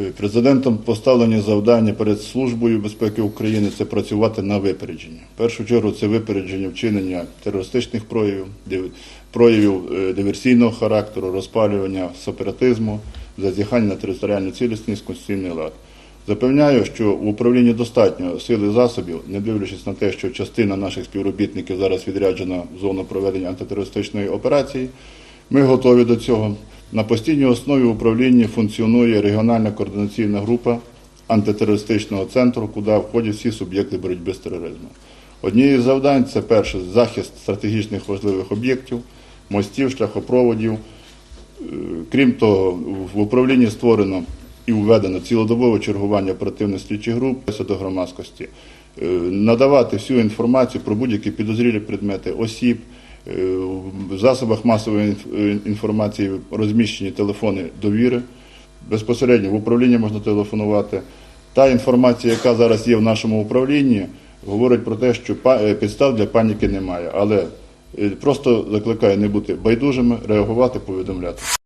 Е, Президентом поставлені завдання перед Службою безпеки України це працювати на випередження. В першу чергу це випередження вчинення терористичних проявів, проявів е, диверсійного характеру, розпалювання сепаратизму, зазіхання на територіальну цілісність, конституційний лад. Запевняю, що в управлінні достатньо сил і засобів, не дивлячись на те, що частина наших співробітників зараз відряджена в зону проведення антитерористичної операції. Ми готові до цього. На постійній основі в управлінні функціонує регіональна координаційна група антитерористичного центру, куди входять всі суб'єкти боротьби з тероризмом. Однією з завдань це перше захист стратегічних важливих об'єктів, мостів, шляхопроводів. Е, Крім того, в управлінні створено і введено цілодобове чергування оперативних слідчих груп до громадськості, Е, надавати всю інформацію про будь-які підозрілі предмети, осіб. Е, В засобах масової е, інформації розміщені телефони довіри. Безпосередньо в управлінні можна телефонувати. Та інформація, яка зараз є в нашому управлінні, говорить про те, що е, підстав для паніки немає. Але просто закликаю не бути байдужими, реагувати, повідомляти.